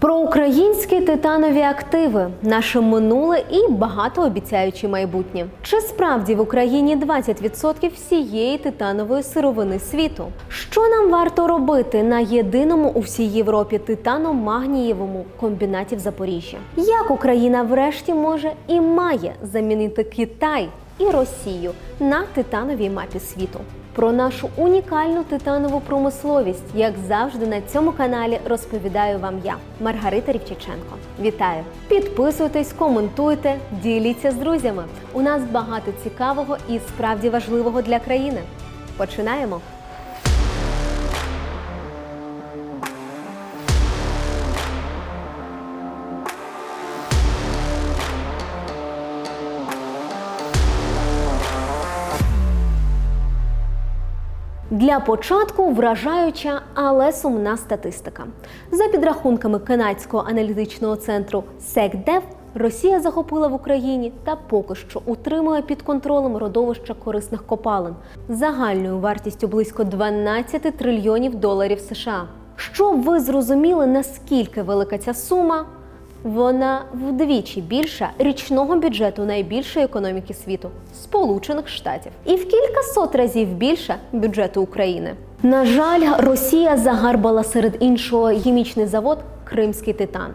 Про українські титанові активи, наше минуле і багатообіцяюче майбутнє. Чи справді в Україні 20% всієї титанової сировини світу? Що нам варто робити на єдиному у всій Європі титано-магнієвому комбінаті в Запоріжжі? Як Україна врешті може і має замінити Китай і Росію на титановій мапі світу? Про нашу унікальну титанову промисловість, як завжди, на цьому каналі розповідаю вам я, Маргарита Рівчиченко. Вітаю! Підписуйтесь, коментуйте, діліться з друзями. У нас багато цікавого і справді важливого для країни. Починаємо! Для початку вражаюча, але сумна статистика. За підрахунками канадського аналітичного центру SecDev, Росія захопила в Україні та поки що утримує під контролем родовища корисних копалин загальною вартістю близько 12 трильйонів доларів США. Щоб ви зрозуміли, наскільки велика ця сума, вона вдвічі більша річного бюджету найбільшої економіки світу Сполучених Штатів, і в кількасот разів більша бюджету України. На жаль, Росія загарбала серед іншого хімічний завод Кримський титан.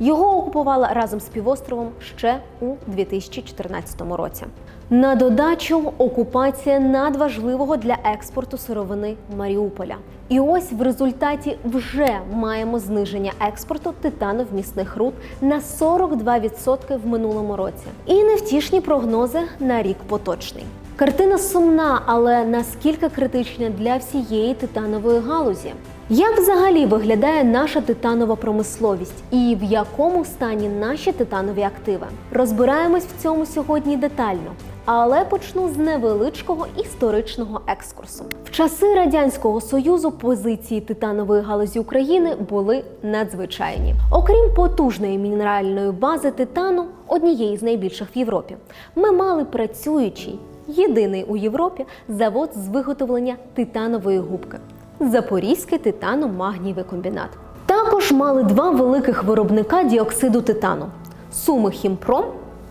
Його окупувала разом з півостровом ще у 2014 році. На додачу окупація надважливого для експорту сировини Маріуполя. І ось в результаті вже маємо зниження експорту титановмісних руд на 42% в минулому році. І невтішні прогнози на рік поточний. Картина сумна, але наскільки критична для всієї титанової галузі? Як взагалі виглядає наша титанова промисловість і в якому стані наші титанові активи? Розбираємось в цьому сьогодні детально. Але почну з невеличкого історичного екскурсу. В часи радянського союзу позиції титанової галузі України були надзвичайні. Окрім потужної мінеральної бази титану, однієї з найбільших в Європі, ми мали працюючий єдиний у Європі завод з виготовлення титанової губки. Запорізький титано-магнієвий комбінат. Також мали два великих виробника діоксиду титану Суми Хімпром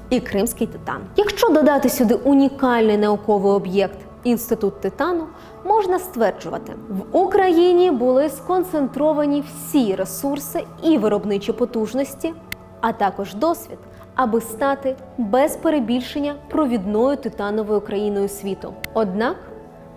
і Кримський титан. Якщо додати сюди унікальний науковий об'єкт Інститут титану, можна стверджувати, в Україні були сконцентровані всі ресурси і виробничі потужності, а також досвід, аби стати без перебільшення провідною титановою країною світу. Однак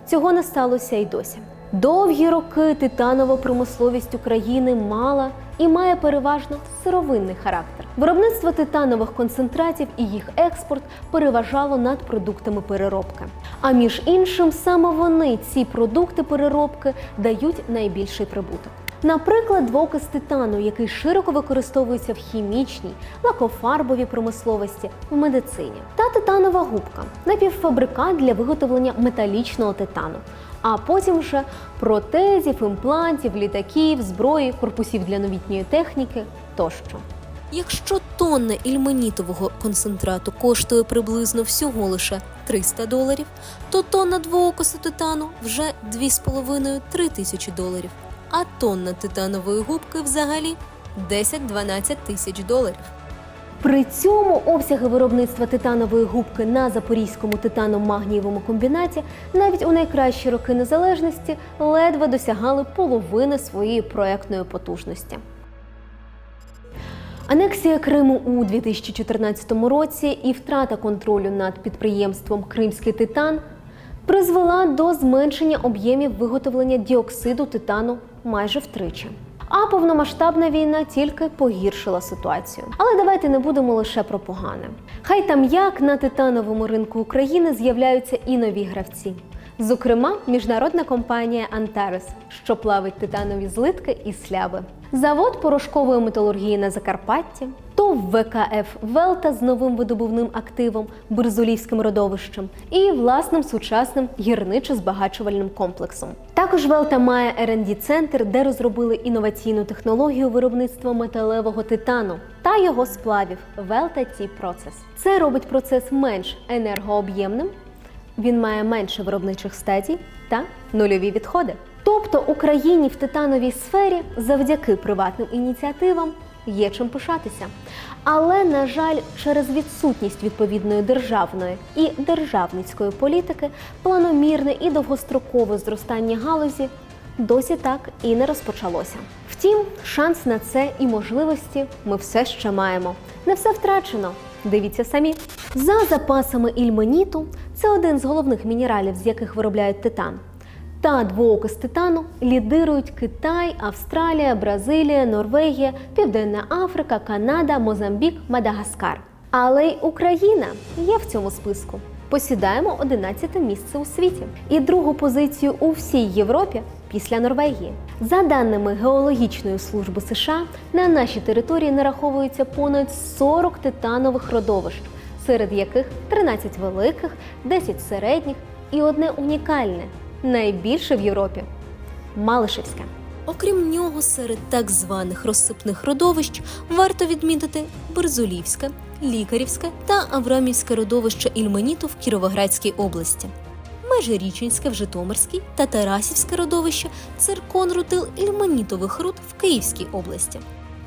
цього не сталося й досі. Довгі роки титанова промисловість України мала і має переважно сировинний характер. Виробництво титанових концентратів і їх експорт переважало над продуктами переробки. А між іншим, саме вони ці продукти переробки дають найбільший прибуток. Наприклад, двокис титану, який широко використовується в хімічній, лакофарбовій промисловості, в медицині, та титанова губка напівфабрикат для виготовлення металічного титану. А потім вже протезів, імплантів, літаків, зброї, корпусів для новітньої техніки тощо. Якщо тонна ільменітового концентрату коштує приблизно всього лише 300 доларів, то тонна двоокису титану вже 2,5-3 тисячі доларів, а тонна титанової губки взагалі 10-12 тисяч доларів. При цьому обсяги виробництва титанової губки на запорізькому титано-магнієвому комбінаті навіть у найкращі роки незалежності ледве досягали половини своєї проектної потужності. Анексія Криму у 2014 році і втрата контролю над підприємством Кримський титан призвела до зменшення об'ємів виготовлення діоксиду титану майже втричі. А повномасштабна війна тільки погіршила ситуацію. Але давайте не будемо лише про погане. Хай там як на титановому ринку України з'являються і нові гравці. Зокрема, міжнародна компанія Antares, що плавить титанові злитки і сляби. Завод порошкової металургії на Закарпатті, ТОВ ВКФ Велта з новим видобувним активом, Берзолівським родовищем і власним сучасним гірничо-збагачувальним комплексом. Також Велта має rd центр де розробили інноваційну технологію виробництва металевого титану та його сплавів Велта Ті Процес. Це робить процес менш енергооб'ємним, він має менше виробничих стадій та нульові відходи. Тобто Україні в титановій сфері завдяки приватним ініціативам є чим пишатися. Але, на жаль, через відсутність відповідної державної і державницької політики, планомірне і довгострокове зростання галузі досі так і не розпочалося. Втім, шанс на це і можливості ми все ще маємо. Не все втрачено. Дивіться самі. За запасами ільменіту, це один з головних мінералів, з яких виробляють титан. Та двоокис титану лідирують Китай, Австралія, Бразилія, Норвегія, Південна Африка, Канада, Мозамбік, Мадагаскар. Але й Україна є в цьому списку. Посідаємо 11 місце у світі і другу позицію у всій Європі після Норвегії. За даними Геологічної служби США, на нашій території нараховується понад 40 титанових родовищ, серед яких 13 великих, 10 середніх і одне унікальне найбільше в Європі Малишевське. Окрім нього, серед так званих розсипних родовищ варто відмітити Берзулівське, Лікарівське та Аврамівське родовище ільменіту в Кіровоградській області. Межирічинське в Житомирській та Тарасівське родовище циркон рутил ільменітових руд в Київській області.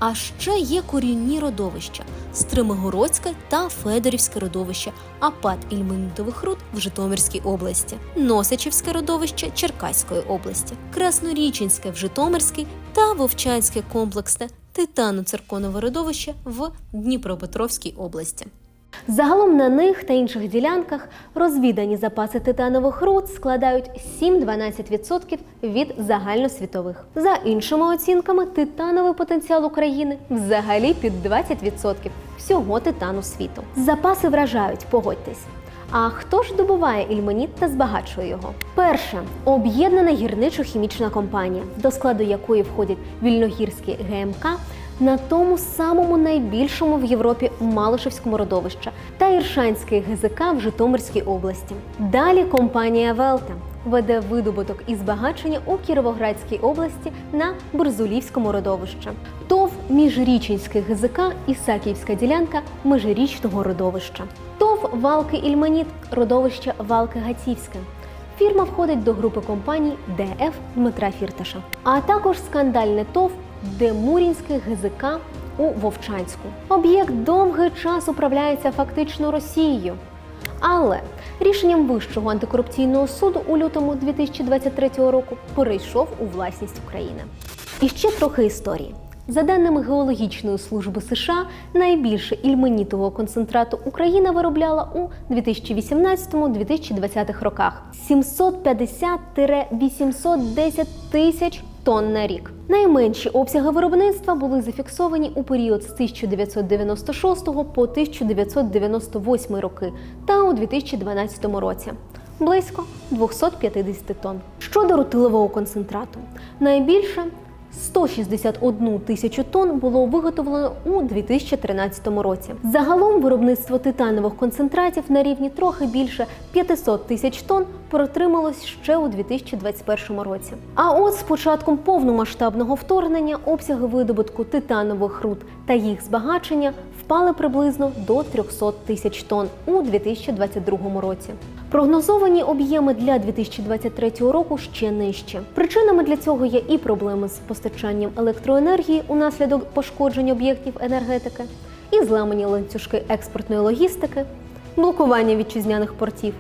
А ще є корінні родовища Стримогородське та Федорівське родовище Апат Ільминтових руд в Житомирській області, Носичівське родовище Черкаської області, Красноріченське в Житомирській та Вовчанське комплексне титано-цирконове родовище в Дніпропетровській області. Загалом на них та інших ділянках розвідані запаси титанових руд складають 7-12% від загальносвітових. За іншими оцінками, титановий потенціал України взагалі під 20% всього титану світу. Запаси вражають, погодьтесь. А хто ж добуває ільменіт та збагачує його? Перше об'єднана гірничо-хімічна компанія, до складу якої входять вільногірські ГМК на тому самому найбільшому в Європі Малишевському родовищі та Іршанський ГЗК в Житомирській області. Далі компанія Велта веде видобуток і збагачення у Кіровоградській області на Борзулівському родовищі. ТОВ Міжрічинський ГЗК і Саківська ділянка Межирічного родовища. ТОВ Валки Ільменіт, родовище Валки Гацівське. Фірма входить до групи компаній ДФ Дмитра Фірташа, а також скандальне ТОВ Демурінський ГЗК у Вовчанську. Об'єкт довгий час управляється фактично Росією. Але рішенням Вищого антикорупційного суду у лютому 2023 року перейшов у власність України. І ще трохи історії. За даними Геологічної служби США, найбільше ільменітового концентрату Україна виробляла у 2018-2020 роках 750-810 тисяч тонн на рік. Найменші обсяги виробництва були зафіксовані у період з 1996 по 1998 роки та у 2012 році. Близько 250 тонн. Щодо рутилового концентрату, найбільше 161 тисячу тонн було виготовлено у 2013 році. Загалом виробництво титанових концентратів на рівні трохи більше 500 тисяч тонн протрималось ще у 2021 році. А от з початком повномасштабного вторгнення обсяги видобутку титанових руд та їх збагачення впали приблизно до 300 тисяч тонн у 2022 році. Прогнозовані об'єми для 2023 року ще нижче. Причинами для цього є і проблеми з постачанням електроенергії унаслідок пошкоджень об'єктів енергетики, і зламані ланцюжки експортної логістики, блокування вітчизняних портів,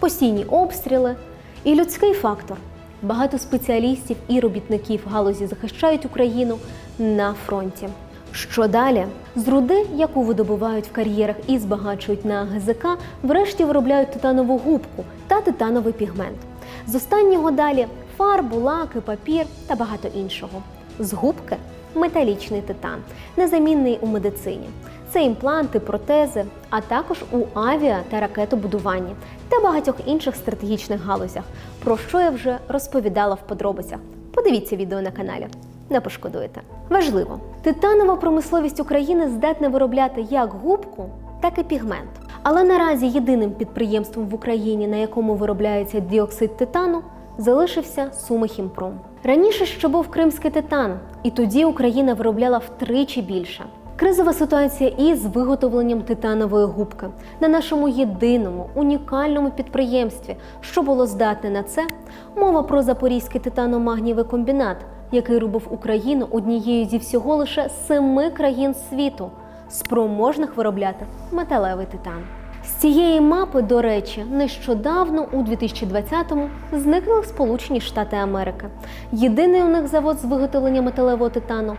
постійні обстріли і людський фактор. Багато спеціалістів і робітників галузі захищають Україну на фронті. Що далі? З руди, яку видобувають в кар'єрах і збагачують на ГЗК, врешті виробляють титанову губку та титановий пігмент. З останнього далі фарбу, лаки, папір та багато іншого. З губки металічний титан, незамінний у медицині. Це імпланти, протези, а також у авіа та ракетобудуванні та багатьох інших стратегічних галузях, про що я вже розповідала в подробицях. Подивіться відео на каналі не пошкодуєте. Важливо, титанова промисловість України здатна виробляти як губку, так і пігмент. Але наразі єдиним підприємством в Україні, на якому виробляється діоксид титану, залишився Сумихімпром. Раніше ще був кримський титан, і тоді Україна виробляла втричі більше. Кризова ситуація із виготовленням титанової губки на нашому єдиному унікальному підприємстві, що було здатне на це. Мова про Запорізький титано-магнієвий комбінат, який робив Україну однією зі всього лише семи країн світу, спроможних виробляти металевий титан. З цієї мапи, до речі, нещодавно у 2020-му зникли Сполучені Штати Америки. Єдиний у них завод з виготовлення металевого титану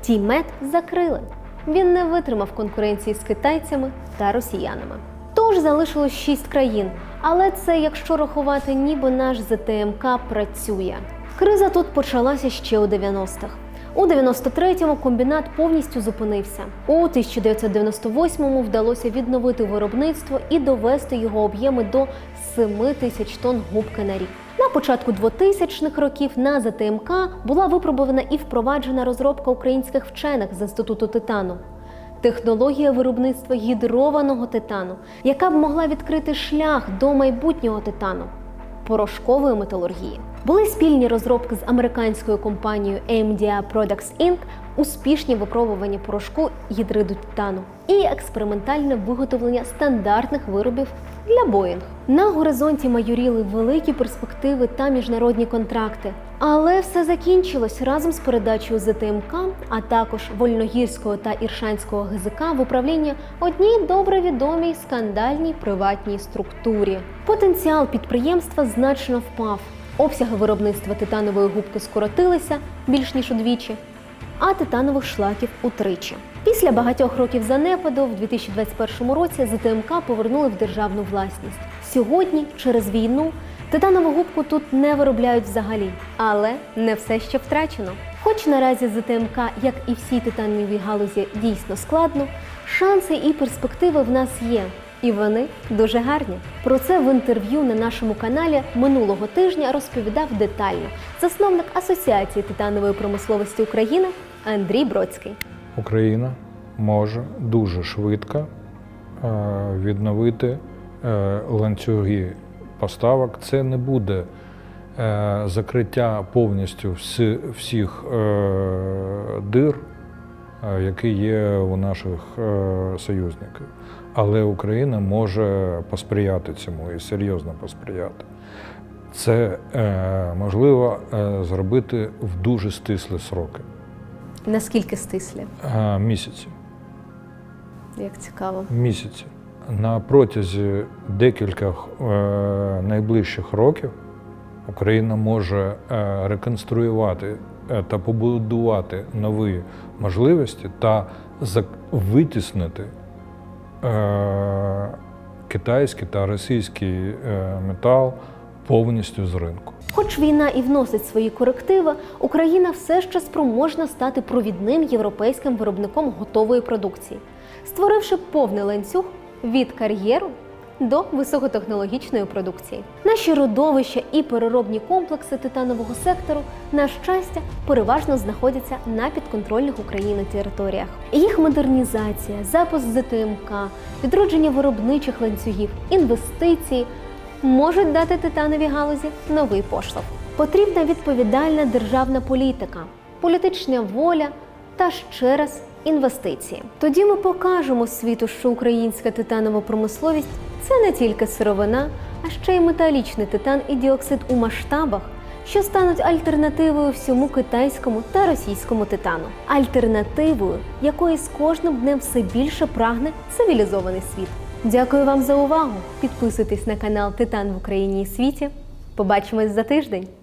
Тімет закрили. Він не витримав конкуренції з китайцями та росіянами. Тож залишилось шість країн, але це якщо рахувати, ніби наш ЗТМК працює. Криза тут почалася ще у 90-х. У 93-му комбінат повністю зупинився. У 1998-му вдалося відновити виробництво і довести його об'єми до 7 тисяч тонн губки на рік. На початку 2000-х років на ЗТМК була випробована і впроваджена розробка українських вчених з інституту титану. Технологія виробництва гідрованого титану, яка б могла відкрити шлях до майбутнього титану порошкової металургії. Були спільні розробки з американською компанією AMDA Products Inc., успішні випробування порошку гідриду титану і експериментальне виготовлення стандартних виробів для Боїнг. На горизонті майоріли великі перспективи та міжнародні контракти. Але все закінчилось разом з передачею ЗТМК, а також Вольногірського та Іршанського ГЗК в управління одній добре відомій скандальній приватній структурі. Потенціал підприємства значно впав. Обсяги виробництва титанової губки скоротилися більш ніж удвічі, а титанових шлаків утричі. Після багатьох років занепаду в 2021 році ЗТМК повернули в державну власність. Сьогодні, через війну, титанову губку тут не виробляють взагалі, але не все ще втрачено. Хоч наразі ЗТМК, як і всій титановій галузі, дійсно складно, шанси і перспективи в нас є. І вони дуже гарні. Про це в інтерв'ю на нашому каналі минулого тижня розповідав детально засновник Асоціації титанової промисловості України Андрій Бродський. Україна може дуже швидко е, відновити е, ланцюги поставок. Це не буде е, закриття повністю всі, всіх е, дир, е, які є у наших союзників. Але Україна може посприяти цьому і серйозно посприяти. Це можливо зробити в дуже стислі сроки. Наскільки стислі? Місяці. Як цікаво. місяці. На протязі декількох е, найближчих років Україна може е, реконструювати е, та побудувати нові можливості та витіснити китайський та російський метал повністю з ринку. Хоч війна і вносить свої корективи, Україна все ще спроможна стати провідним європейським виробником готової продукції, створивши повний ланцюг від кар'єру до високотехнологічної продукції. Наші родовища і переробні комплекси титанового сектору, на щастя, переважно знаходяться на підконтрольних Україні територіях. Їх модернізація, запуск ЗТМК, відродження виробничих ланцюгів, інвестиції можуть дати титановій галузі новий поштовх. Потрібна відповідальна державна політика, політична воля та ще раз інвестиції. Тоді ми покажемо світу, що українська титанова промисловість це не тільки сировина, а ще й металічний титан і діоксид у масштабах, що стануть альтернативою всьому китайському та російському титану, альтернативою, якої з кожним днем все більше прагне цивілізований світ. Дякую вам за увагу! Підписуйтесь на канал Титан в Україні і світі. Побачимось за тиждень.